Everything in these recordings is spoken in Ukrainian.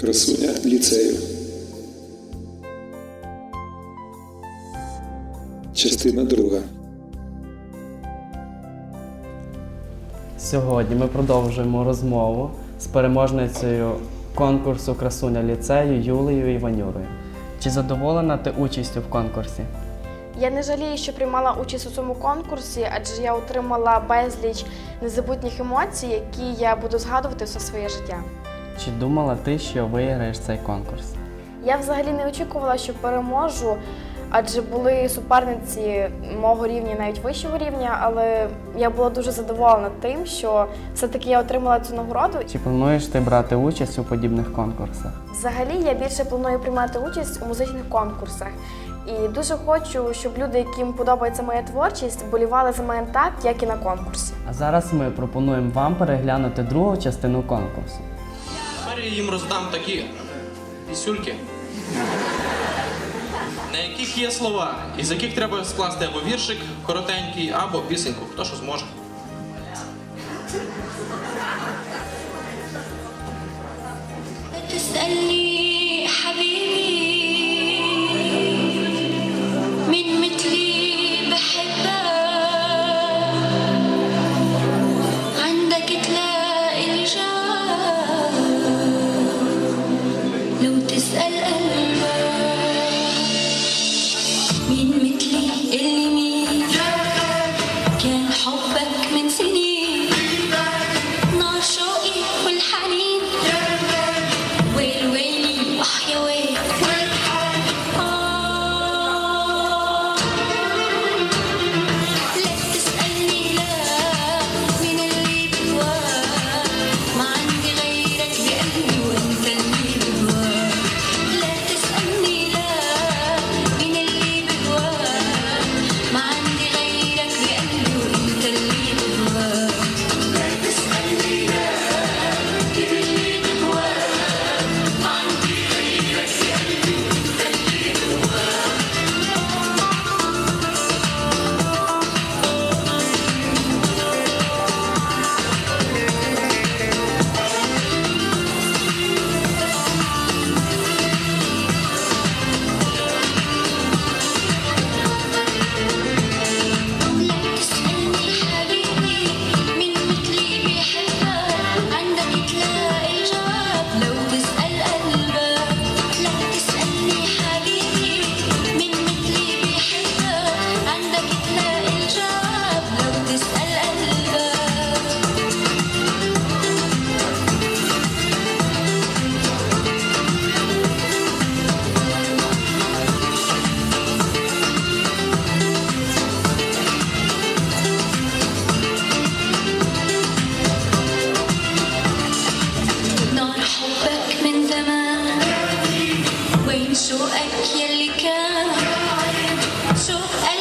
Красуня ліцею. Частина друга. Сьогодні ми продовжуємо розмову з переможницею конкурсу Красуня ліцею Юлією Іванюрою. Чи задоволена ти участю в конкурсі? Я не жалію, що приймала участь у цьому конкурсі, адже я отримала безліч незабутніх емоцій, які я буду згадувати все своє життя. Чи думала ти, що виграєш цей конкурс? Я взагалі не очікувала, що переможу, адже були суперниці мого рівня, навіть вищого рівня, але я була дуже задоволена тим, що все-таки я отримала цю нагороду. Чи плануєш ти брати участь у подібних конкурсах? Взагалі я більше планую приймати участь у музичних конкурсах. І дуже хочу, щоб люди, яким подобається моя творчість, болівали за мене так, як і на конкурсі. А зараз ми пропонуємо вам переглянути другу частину конкурсу Тепер я їм роздам такі пісюльки, на яких є слова, із яких треба скласти або віршик коротенький, або пісеньку, хто що зможе. تسألني شوقك يلي كان شوق قلبك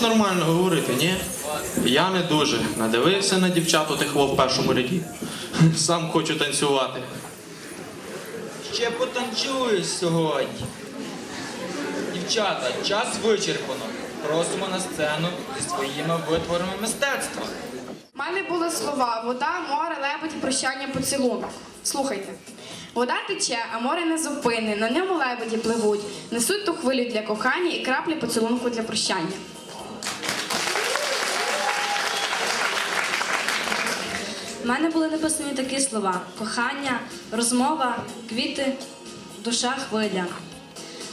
можеш нормально говорити, ні? Я не дуже. Надивився на дівчат отих в першому ряді. Сам хочу танцювати. Ще потанцюєш сьогодні. Дівчата, час вичерпано. Просимо на сцену зі своїми витворами мистецтва. У мене були слова: вода, море, лебедь, прощання, поцілунок. Слухайте. Вода тече, а море не зупини. На ньому лебеді пливуть, несуть ту хвилю для кохання і краплі поцілунку для прощання. Мене були написані такі слова: кохання, розмова, квіти, душа хвиля.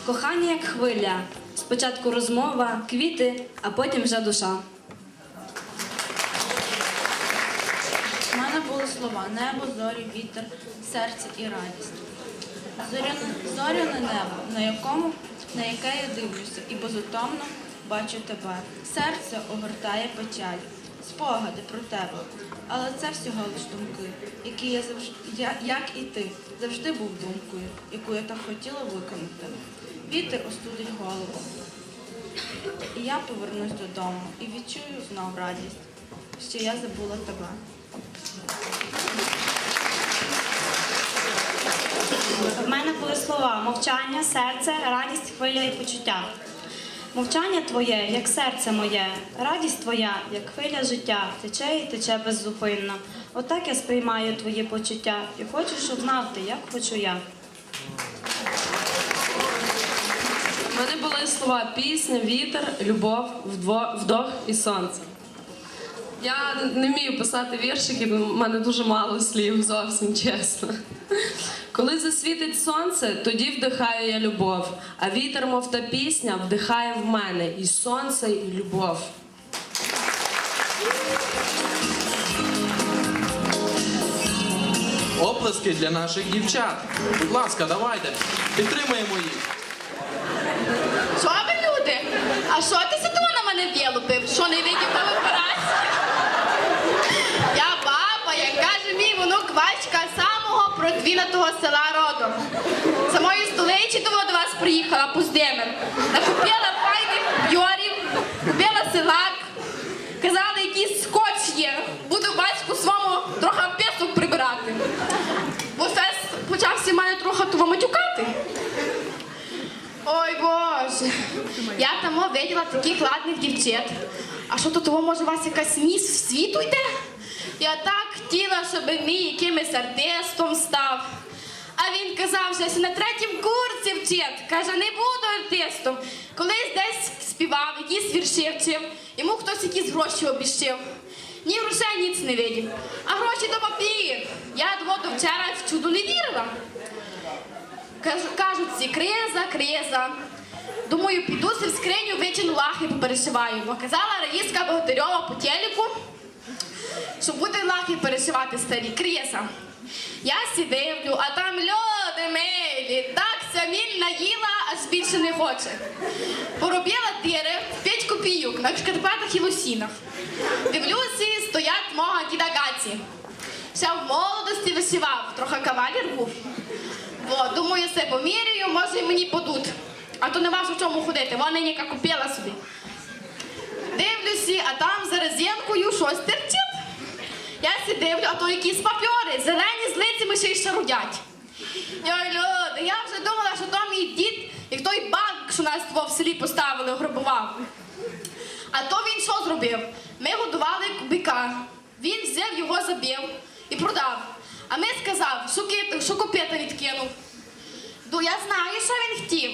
Кохання як хвиля. Спочатку розмова, квіти, а потім вже душа. У мене були слова небо, зорі, вітер, серце і радість. Зоряне, небо, на якому на яке я дивлюся, і безутомно бачу тебе. Серце огортає печаль, спогади про тебе. Але це всього лиш думки, які я завжди, я, як і ти, завжди був думкою, яку я так хотіла виконати. Вітер остудить голову. І я повернусь додому і відчую знов радість, що я забула тебе. В мене були слова мовчання, серце, радість, хвиля і почуття. Мовчання твоє, як серце моє, радість твоя, як хвиля життя, тече і тече беззупинно. Отак я сприймаю твої почуття і хочу, щоб знав як хочу я. У мене були слова пісня, вітер, любов, вдох і сонце. Я не вмію писати віршики, бо в мене дуже мало слів, зовсім чесно. Коли засвітить сонце, тоді вдихаю я любов, а вітер, мов та пісня, вдихає в мене і сонце, і любов. Оплески для наших дівчат. Будь ласка, давайте, підтримаємо їх. Що ви люди? А що ти сидимо на мене в'єлупив? Що не видів на операції? Я баба, як каже внук самого продвінутого села родом. Самої столиці того до вас приїхала Пуздемир. Накупила файних бьорів, купила селак. Казали, якийсь скотч є. Буду батьку своєму трохи песок прибирати. Бо фест почався мене трохи того матюкати. Ой Боже, я там виділа таких ладних дівчат. А що то того, може, у вас якась міс в світу йде? Я так хотіла, щоб мій якимось артистом став. А він казав, що на третім курсі вчить. Каже, не буду артистом. Колись десь співав, якісь вірші вчив, йому хтось якісь гроші обіщив. Ні грошей ніц не видів. А гроші то папір. Я до вчора в чуду не вірила. Кажу- Кажуть всі, криза, криза. Думаю, піду в скриню, витягну лахи поперешиваю. Казала Раїска Богатирьова по телеку, що буде лахи перешивати старі. Криза. Я сі дивлю, а там люди милі, так самі наїла, аж більше не хоче. Поробила тири в 5 копійок на шкарпетах і лосінах. Дивлюся, стоять мого діда Гаці. Ще в молодості вишивав, трохи кавалір був. О, думаю, все поміряю, може і мені подуть. А то нема ж в чому ходити, вона ніяка купила собі. Дивлюся, а там за резинкою щось терчить. Я сі а то якісь папьори, зелені з лицями ще й шарудять. Йой, люди, я вже думала, що то мій дід, як той банк, що нас в селі поставили, ограбував. А то він що зробив? Ми годували бика. Він взяв його, забив і продав. А ми сказав, що, кит, що копита відкинув. Ну, я знаю, що він хотів.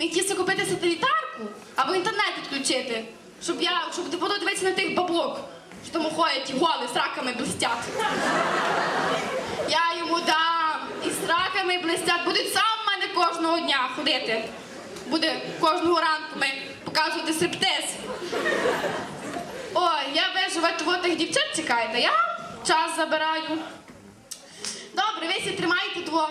Він хотів купити сателітарку або інтернет відключити, щоб я, щоб не було дивитися на тих баблок, що там ходять і голи з раками блистять. Я йому дам і з раками блистять. Будуть сам в мене кожного дня ходити. Буде кожного ранку ми показувати стриптиз. Ой, я вижу, ви того тих дівчат чекаєте, я час забираю. Добре, ви сі тримайте того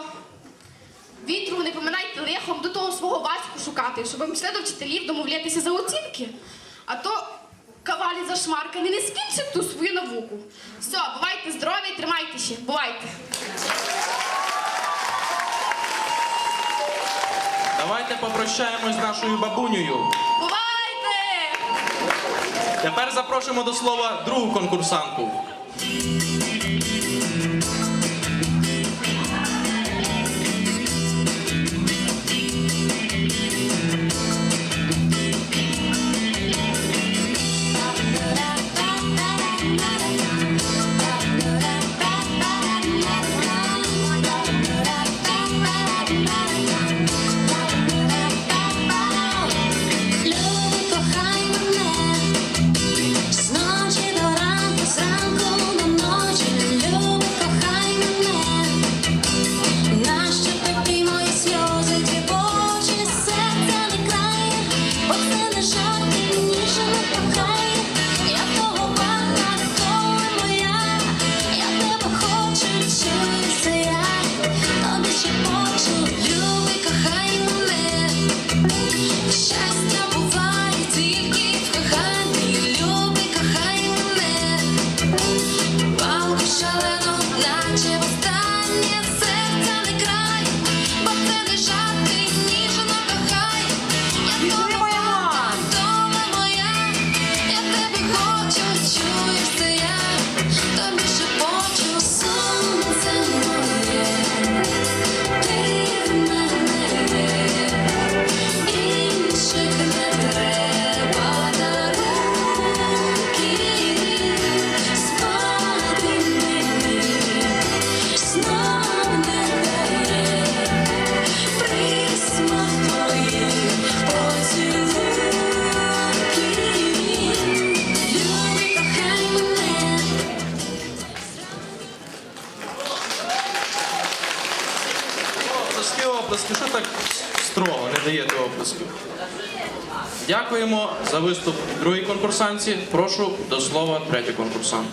вітру, не поминайте лихом до того свого батьку шукати, щоб ми йшли до вчителів домовлятися за оцінки. А то кавалі зашмаркані не скінчить ту свою науку. Все, бувайте здорові, тримайтеся, бувайте. Давайте попрощаємось з нашою бабунею. Бувайте! Тепер запрошуємо до слова другу конкурсантку. Виступ другій конкурсантці. Прошу до слова третій конкурсант.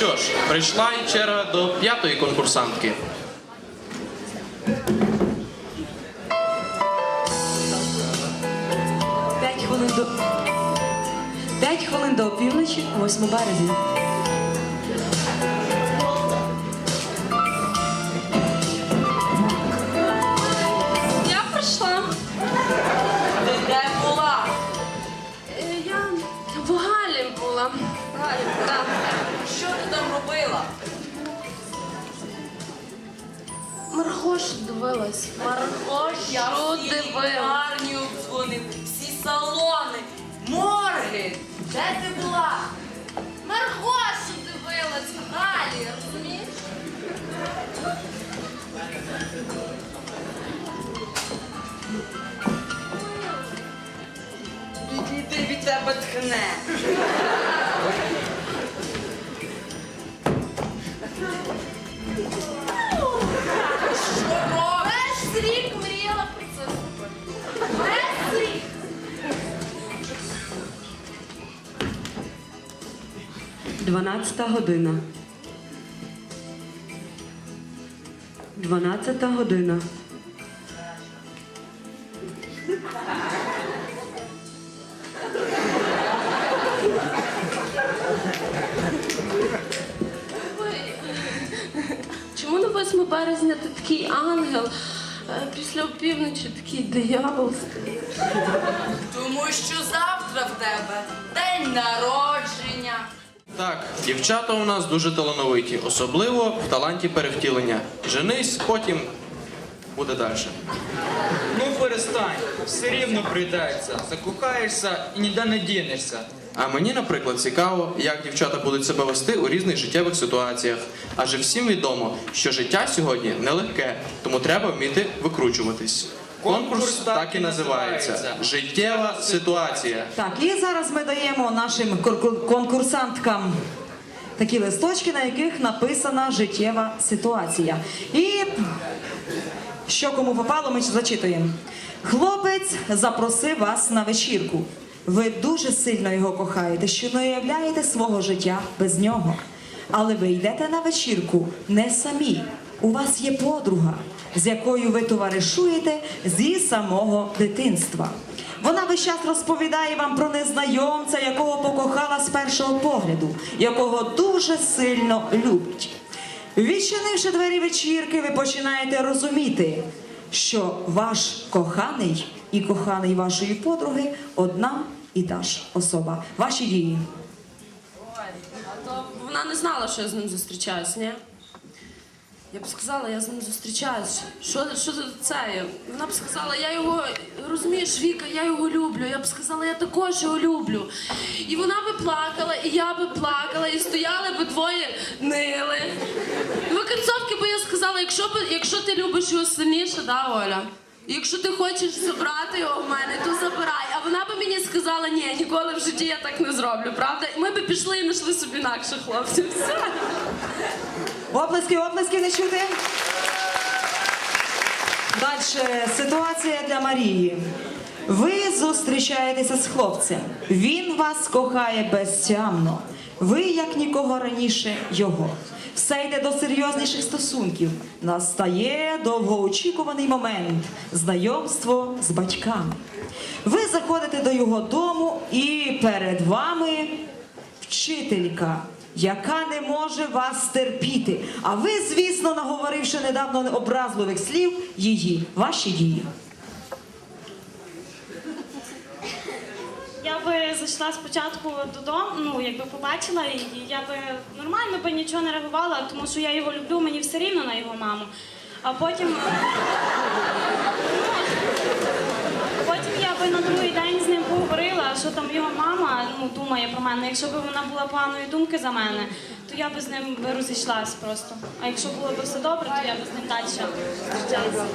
Що ж, прийшла і черга до п'ятої конкурсантки. П'ять хвилин до п'ять хвилин до опівночі, 8 березня. Дивилась. Маргош, я Що всі дивилась? лікарні обдзвонив, всі салони, морги. Де ти була? Маргошу дивилась в Галі, розумієш? Ти від тебе тхне. Весь рік мріяла про це зробити. Весь рік. Дванадцята година. Дванадцята година. Чому на 8 березня ти такий ангел, після опівночі такий диявол? Тому що завтра в тебе день народження. Так, дівчата у нас дуже талановиті, особливо в таланті перевтілення. Женись, потім буде далі. Ну перестань, все рівно прийдеться, закохаєшся і ніде не дінешся. А мені, наприклад, цікаво, як дівчата будуть себе вести у різних життєвих ситуаціях. Адже всім відомо, що життя сьогодні нелегке, тому треба вміти викручуватись. Конкурс так і називається Життєва ситуація. Так, і зараз ми даємо нашим конкурсанткам такі листочки, на яких написана життєва ситуація. І що кому попало, ми зачитуємо. Хлопець запросив вас на вечірку. Ви дуже сильно його кохаєте, що не уявляєте свого життя без нього. Але ви йдете на вечірку не самі. У вас є подруга, з якою ви товаришуєте зі самого дитинства. Вона весь час розповідає вам про незнайомця, якого покохала з першого погляду, якого дуже сильно любить. Відчинивши двері вечірки, ви починаєте розуміти, що ваш коханий і коханий вашої подруги одна і та ж особа. Ваші дії. А то вона не знала, що я з ним зустрічаюсь, ні? Я б сказала, я з ним зустрічаюся. Що, що це? Вона б сказала, я його розумієш, Віка, я його люблю. Я б сказала, я також його люблю. І вона би плакала, і я би плакала, і стояли би двоє нили. І в кінцовки би я сказала, якщо якщо ти любиш його сильніше, да, Оля? Якщо ти хочеш забрати його в мене, то забирай. А вона би мені сказала, ні, ніколи в житті я так не зроблю, правда? Ми би пішли і знайшли собі інакших хлопців. Все. Оплески, оплески не чути. Далі ситуація для Марії. Ви зустрічаєтеся з хлопцем. Він вас кохає безтямно. Ви, як нікого раніше, його. Все йде до серйозніших стосунків. Настає довгоочікуваний момент знайомство з батьками. Ви заходите до його дому, і перед вами вчителька, яка не може вас терпіти. А ви, звісно, наговоривши недавно образливих слів, її, ваші дії. Я би зайшла спочатку додому, ну якби побачила її, я би нормально би нічого не реагувала, тому що я його люблю, мені все рівно на його маму. А потім. Потім я би на другий день з ним поговорила, що там його мама ну, думає про мене. Якщо б вона була поганої думки за мене, то я би з ним би розійшлась просто. А якщо було б все добре, то я б з ним далі зустрічалася.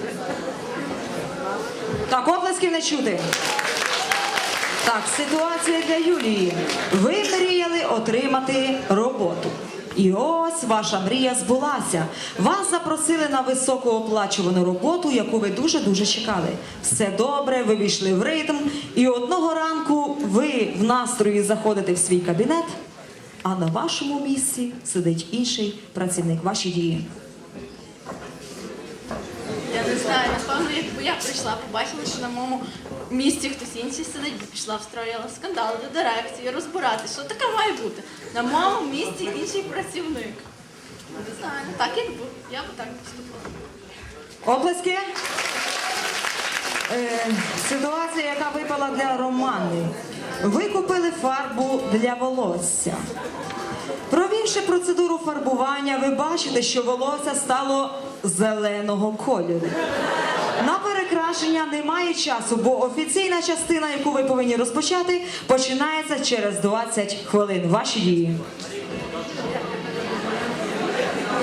Так, оплесків не чути. Так, ситуація для Юлії. Ви мріяли отримати роботу. І ось ваша мрія збулася. Вас запросили на високооплачувану роботу, яку ви дуже-дуже чекали. Все добре, ви війшли в ритм, і одного ранку ви в настрої заходите в свій кабінет, а на вашому місці сидить інший працівник. Ваші дії. Знаю, напевно, якби я прийшла, побачила, що на моєму місці хтось інший сидить, пішла, встроїла скандал до дирекції, розбиратися, що таке має бути. На моєму місці інший працівник. Не знаю, так якби. Я би так поступила. Оплески. Е, ситуація, яка випала для Романи. Ви купили фарбу для волосся. Провівши процедуру фарбування, ви бачите, що волосся стало зеленого кольору. На перекрашення немає часу, бо офіційна частина, яку ви повинні розпочати, починається через 20 хвилин. Ваші дії.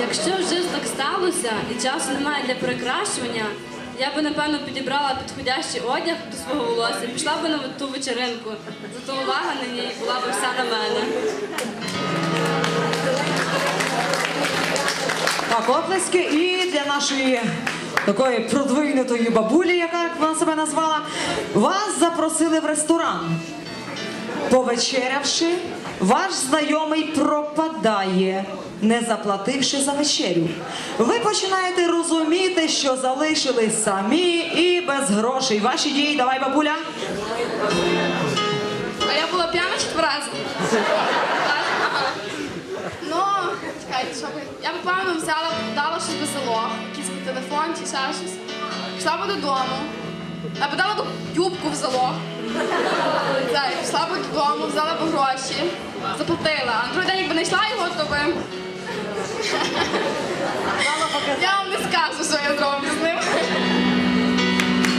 Якщо вже так сталося і часу немає для перекрашування, я би напевно підібрала підходящий одяг до свого волосся, пішла би на ту вечеринку. Зато увага на ній була б вся на мене. Так, оплески і для нашої такої продвинутої бабулі, яка вона себе назвала, вас запросили в ресторан. Повечерявши, ваш знайомий пропадає, не заплативши за вечерю. Ви починаєте розуміти, що залишились самі і без грошей. Ваші дії, давай, бабуля. А я була п'яна чи разом? Ну, чекайте, що би. Я б певно взяла, дала щось би залог, якийсь телефон чи ще щось. Пішла би додому. Я б юбку в залог. Пішла б додому, взяла б гроші, заплатила. А на другий день, якби знайшла його, то би. Я вам не скажу, що я зроблю з ним.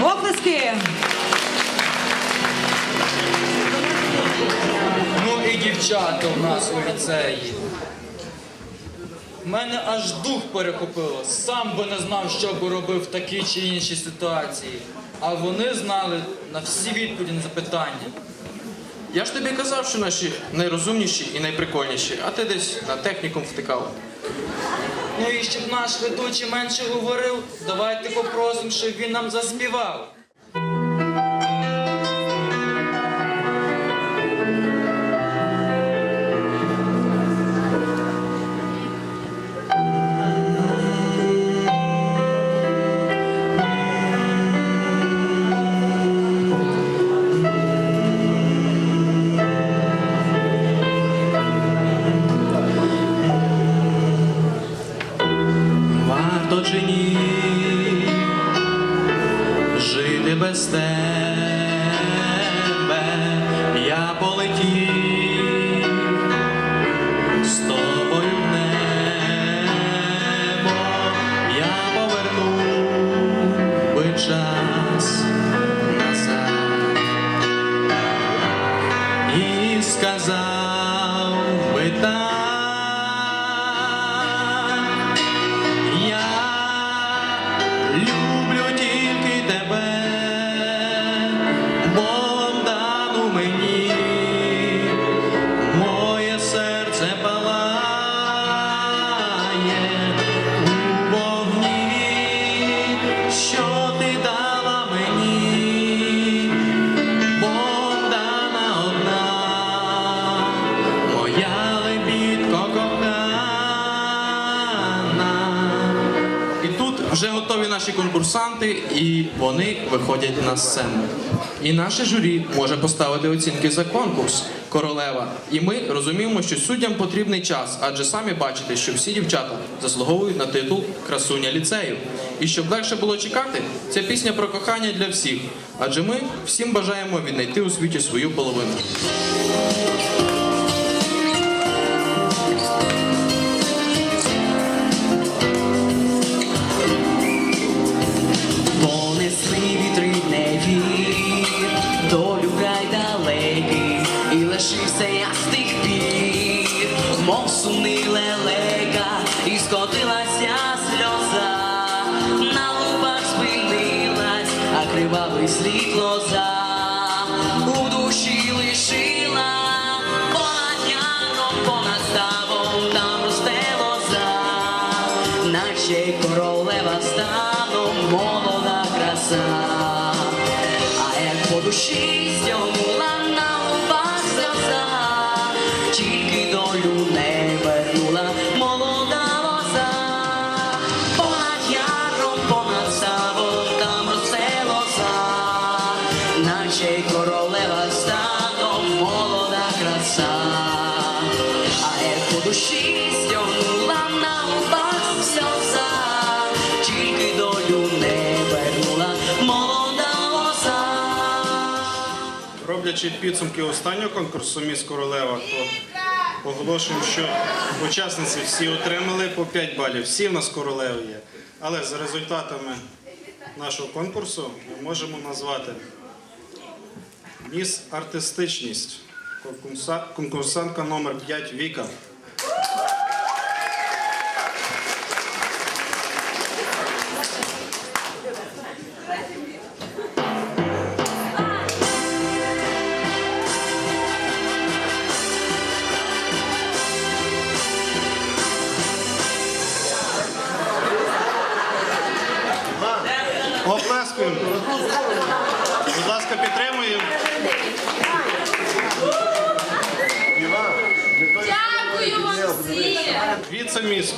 Оплески. Ну і дівчата у нас у ліцеї. Мене аж дух перехопило. Сам би не знав, що би робив в такій чи іншій ситуації. А вони знали на всі відповіді на запитання. Я ж тобі казав, що наші найрозумніші і найприкольніші, а ти десь на технікум втикав. Ну і щоб наш ведучий менше говорив, давайте попросимо, щоб він нам заспівав. Сказав конкурсанти, і вони виходять на сцену. І наше журі може поставити оцінки за конкурс королева. І ми розуміємо, що суддям потрібний час, адже самі бачите, що всі дівчата заслуговують на титул красуня ліцею. І щоб легше було чекати, ця пісня про кохання для всіх. Адже ми всім бажаємо віднайти у світі свою половину. Наче королева стану молода краса, а як по душі стягнула Роблячи підсумки останнього конкурсу Міс Королева, то оголошуємо, що учасниці всі отримали по 5 балів. Всі в нас королеви є. Але за результатами нашого конкурсу ми можемо назвати Міс Артистичність. Конкурсантка номер 5 Віка.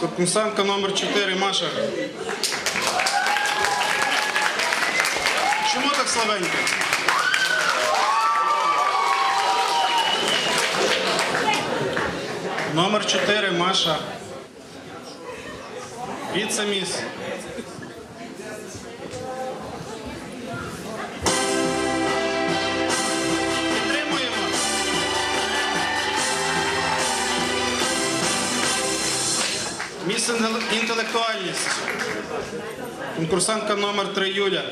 Віце-міс, номер 4 Маша. Чому так слабенько? Номер 4 Маша. Віце-міс. Інтел- інтелектуальність. Конкурсантка номер 3 Юля.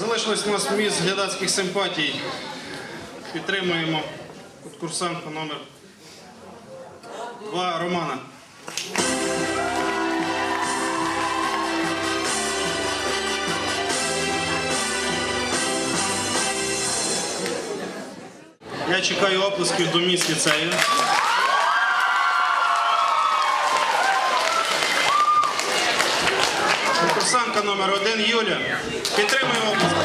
Залишилось у нас міс глядацьких симпатій. Підтримуємо конкурсантку номер 2 Романа. Я чекаю оплесків до міст ліцею. Курсантка номер один Юля. Підтримуємо оплески.